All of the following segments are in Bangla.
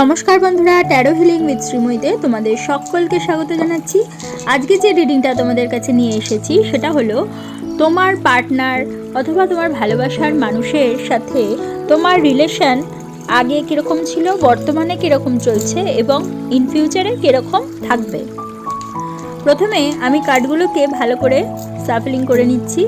নমস্কার বন্ধুরা ট্যারো হিলিং উইথ শ্রীময়ীতে তোমাদের সকলকে স্বাগত জানাচ্ছি। আজকে যে রিডিংটা তোমাদের কাছে নিয়ে এসেছি, সেটা হলো তোমার পার্টনার অথবা তোমার ভালোবাসার মানুষের সাথে তোমার রিলেশন আগে কীরকম ছিল, বর্তমানে কীরকম চলছে এবং ইন ফিউচারে কীরকম থাকবে। প্রথমে আমি কার্ডগুলোকে ভালো করে সাফলিং করে নিচ্ছি।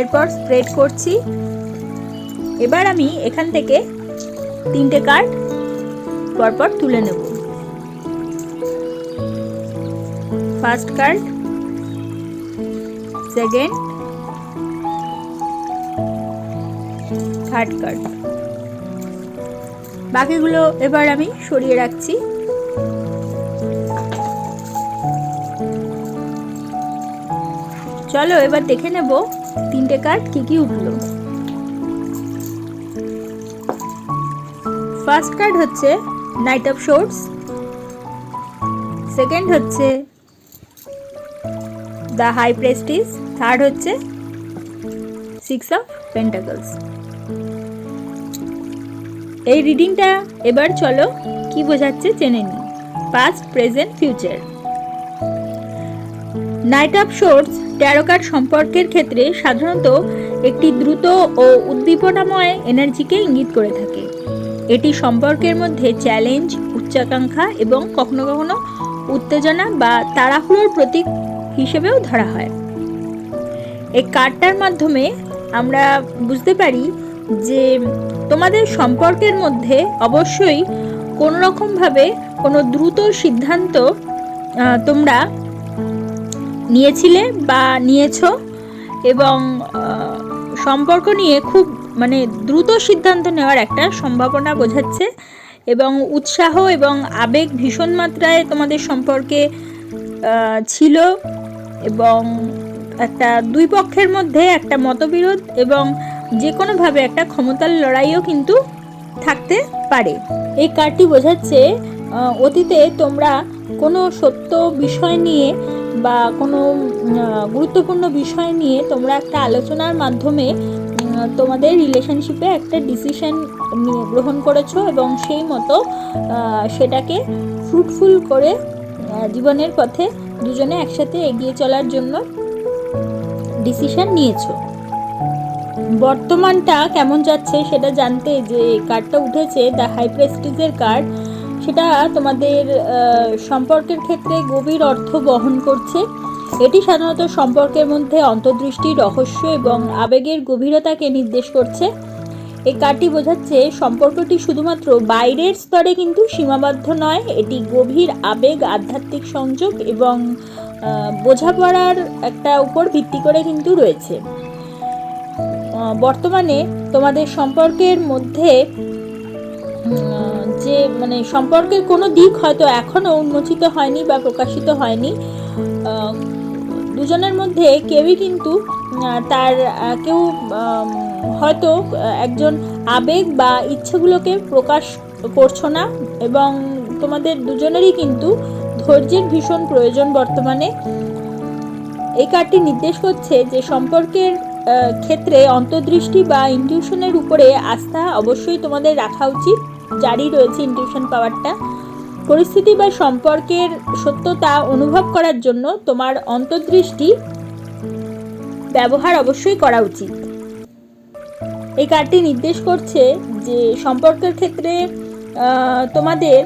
এরপর স্প্রেড করছি। এবার আমি এখান থেকে তিনটে কার্ড পরপর তুলে নেব। First card second third card বাকিগুলো এবার আমি সরিয়ে রাখছি। চলো এবার দেখে নেব তিনটে কার্ড কি কি উঠল? ফার্স্ট কার্ড হচ্ছে নাইট অফ শোর্টস সেকেন্ড হচ্ছে দ্য হাই প্রেস্টিজ থার্ড হচ্ছে সিক্স অফ পেন্টাকলস এই রিডিংটা এবার চলো কি বোঝাচ্ছে জেনে নিই। Past present future knight of swords tarot card সম্পর্কের ক্ষেত্রে সাধারণত একটি দ্রুত ও উদ্দীপনাময় এনার্জিকে ইঙ্গিত করে থাকে। এটি সম্পর্কের মধ্যে চ্যালেঞ্জ উচ্চাকাঙ্ক্ষা এবং কখনো কখনো উত্তেজনা বা তাড়াহুড়োর প্রতীক হিসেবেও ধরা হয়। এই কার্ডটার মাধ্যমে আমরা বুঝতে পারি যে তোমাদের সম্পর্কের মধ্যে অবশ্যই কোনো রকমভাবে কোনো দ্রুত সিদ্ধান্ত তোমরা নিয়েছিলে বা নিয়েছো? এবং সম্পর্ক নিয়ে খুব মানে দ্রুত সিদ্ধান্ত নেওয়ার একটা সম্ভাবনা বোঝাচ্ছে এবং উৎসাহ এবং আবেগ ভীষণ মাত্রায় তোমাদের সম্পর্কে ছিল এবং একটা দুই পক্ষের মধ্যে একটা মতবিরোধ এবং যে কোনোভাবে একটা ক্ষমতার লড়াইও কিন্তু থাকতে পারে। এই কার্ডটি বোঝাচ্ছে অতীতে তোমরা কোনো সত্য বিষয় নিয়ে বা কোনো গুরুত্বপূর্ণ বিষয় নিয়ে তোমরা একটা আলোচনার মাধ্যমে তোমাদের রিলেশনশিপে একটা ডিসিশন গ্রহণ করেছ এবং সেই মতো সেটাকে ফ্রুটফুল করে জীবনের পথে দুজনে একসাথে এগিয়ে চলার জন্য ডিসিশন নিয়েছো। বর্তমানটা কেমন যাচ্ছে সেটা জানতে যে কার্ডটা উঠেছে দ্য হাই প্রেস্টিজের কার্ড সেটা তোমাদের সম্পর্কের ক্ষেত্রে গভীর অর্থ বহন করছে। এটি সাধারণত সম্পর্কের মধ্যে অন্তর্দৃষ্টি, রহস্য এবং আবেগের গভীরতাকে নির্দেশ করছে। এই কার্ডটি বোঝাচ্ছে সম্পর্কটি শুধুমাত্র বাইরের স্তরে কিন্তু সীমাবদ্ধ নয়, এটি গভীর আবেগ, আধ্যাত্মিক সংযোগ এবং বোঝাপড়ার একটা উপর ভিত্তি করে কিন্তু রয়েছে। বর্তমানে তোমাদের সম্পর্কের মধ্যে যে মানে সম্পর্কের কোনো দিক হয়তো এখনও উন্মোচিত হয়নি বা প্রকাশিত হয়নি দুজনের মধ্যে কেউই কিন্তু তার কেউ হয়তো একজন আবেগ বা ইচ্ছেগুলোকে প্রকাশ করছ না এবং তোমাদের দুজনেরই কিন্তু ধৈর্যের ভীষণ প্রয়োজন বর্তমানে। এই কার্ডটি নির্দেশ করছে যে সম্পর্কের ক্ষেত্রে অন্তর্দৃষ্টি বা ইনটিউশনের উপরে আস্থা অবশ্যই তোমাদের রাখা উচিত। জারি রয়েছে ইনটিউশন পাওয়ারটা পরিস্থিতি বা সম্পর্কের সত্যতা অনুভব করার জন্য তোমার অন্তর্দৃষ্টি ব্যবহার অবশ্যই করা উচিত। এই কার্ডটি নির্দেশ করছে যে সম্পর্কের ক্ষেত্রে তোমাদের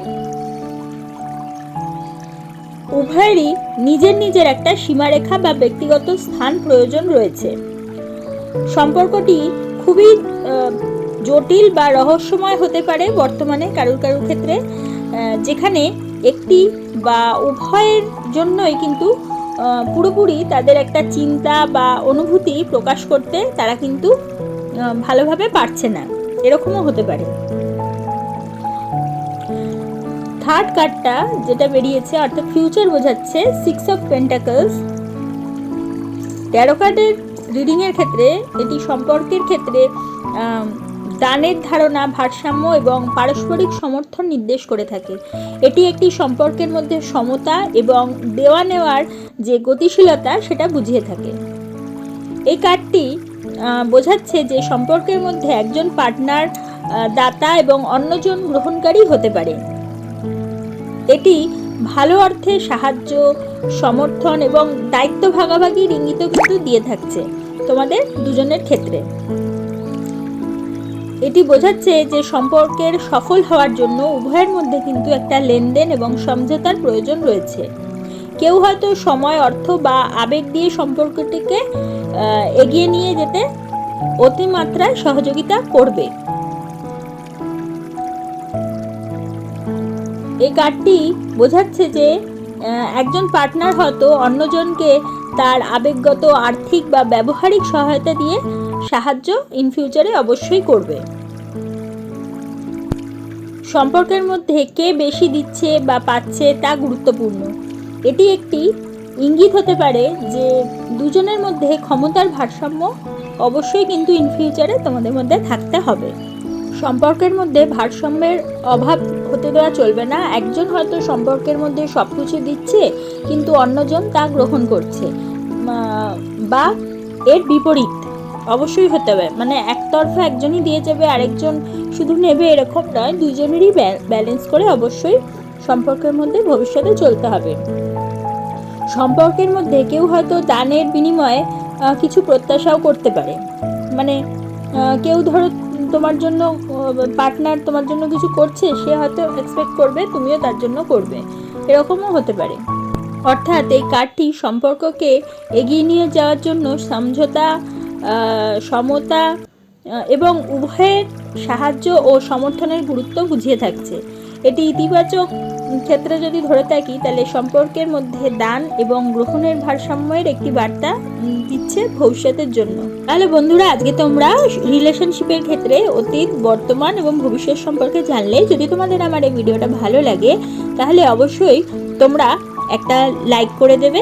উভয়েরই নিজের নিজের একটা সীমারেখা বা ব্যক্তিগত স্থান প্রয়োজন রয়েছে। সম্পর্কটি খুবই জটিল বা রহস্যময় হতে পারে বর্তমানে কারুর কারুর ক্ষেত্রে যেখানে একটি বা উভয়ের জন্যই কিন্তু পুরোপুরি তাদের একটা চিন্তা বা অনুভূতি প্রকাশ করতে তারা কিন্তু ভালোভাবে পারছে না। এরকমও হতে পারে। থার্ড কার্ডটা যেটা বেরিয়েছে, অর্থাৎ ফিউচার বোঝাচ্ছে সিক্স অফ পেন্টাকলস ট্যারো কার্ডের রিডিংয়ের ক্ষেত্রে, এটি সম্পর্কের ক্ষেত্রে দানের ধারণা, ভারসাম্য এবং পারস্পরিক সমর্থন নির্দেশ করে থাকে। এটি একটি সম্পর্কের মধ্যে সমতা এবং দেওয়া নেওয়ার যে গতিশীলতা, সেটা বুঝিয়ে থাকে। এই কার্ডটি বোঝাচ্ছে যে সম্পর্কের মধ্যে একজন পার্টনার দাতা এবং অন্যজন গ্রহণকারী হতে পারে। এটি ভালো অর্থে সাহায্য, সমর্থন এবং দায়িত্ব ভাগাভাগির ইঙ্গিত কিন্তু দিয়ে থাকছে। তোমাদের দুজনের ক্ষেত্রে। এটি বোঝাচ্ছে যে সম্পর্কের সফল হওয়ার জন্য উভয়ের মধ্যে কিন্তু একটা লেনদেন এবং সমঝোতার প্রয়োজন রয়েছে। কেউ হয়তো সময়, অর্থ বা আবেগ দিয়ে সম্পর্কটিকে এগিয়ে নিয়ে যেতে অতিমাত্রায় সহযোগিতা করবে। এই কার্ডটি বোঝাচ্ছে যে একজন পার্টনার হয়তো অন্যজনকে তার আবেগগত, আর্থিক বা ব্যবহারিক সহায়তা দিয়ে সাহায্য ইন ফিউচারে অবশ্যই করবে। সম্পর্কের মধ্যে কে বেশি দিচ্ছে বা পাচ্ছে তা গুরুত্বপূর্ণ। এটি একটি ইঙ্গিত হতে পারে যে দুজনের মধ্যে ক্ষমতার ভারসাম্য অবশ্যই কিন্তু ইন ফিউচারে তোমাদের মধ্যে থাকতে হবে। সম্পর্কের মধ্যে ভারসাম্যের অভাব হতে দেওয়া চলবে না। একজন হয়তো সম্পর্কের মধ্যে সব কিছু দিচ্ছে, কিন্তু অন্যজন তা গ্রহণ করছে। বা এর বিপরীত অবশ্যই হতে হবে। মানে একতরফা একজনই দিয়ে যাবে, আরেকজন শুধু নেবে এরকম নয় দুজনেরই ব্যালেন্স করে অবশ্যই সম্পর্কের মধ্যে ভবিষ্যতে চলতে হবে। সম্পর্কের মধ্যে কেউ হয়তো দানের বিনিময়ে কিছু প্রত্যাশাও করতে পারে। মানে কেউ ধরো তোমার জন্য পার্টনার তোমার জন্য কিছু করছে, সে হয়তো এক্সপেক্ট করবে, তুমিও তার জন্য করবে। এরকমও হতে পারে। অর্থাৎ এই কার্ডটি সম্পর্ককে এগিয়ে নিয়ে যাওয়ার জন্য সমঝোতা সমতা এবং উভয়ের সাহায্য ও সমর্থনের গুরুত্ব বুঝিয়ে থাকছে। এটি ইতিবাচক ক্ষেত্রে যদি ধরে থাকি, তাহলে সম্পর্কের মধ্যে দান এবং গ্রহণের ভারসাম্যের একটি বার্তা দিচ্ছে ভবিষ্যতের জন্য। তাহলে বন্ধুরা, আজকে তোমরা রিলেশনশিপের ক্ষেত্রে অতীত, বর্তমান এবং ভবিষ্যৎ সম্পর্কে জানলে, যদি তোমাদের আমার এই ভিডিওটা ভালো লাগে, তাহলে অবশ্যই তোমরা একটা লাইক করে দেবে।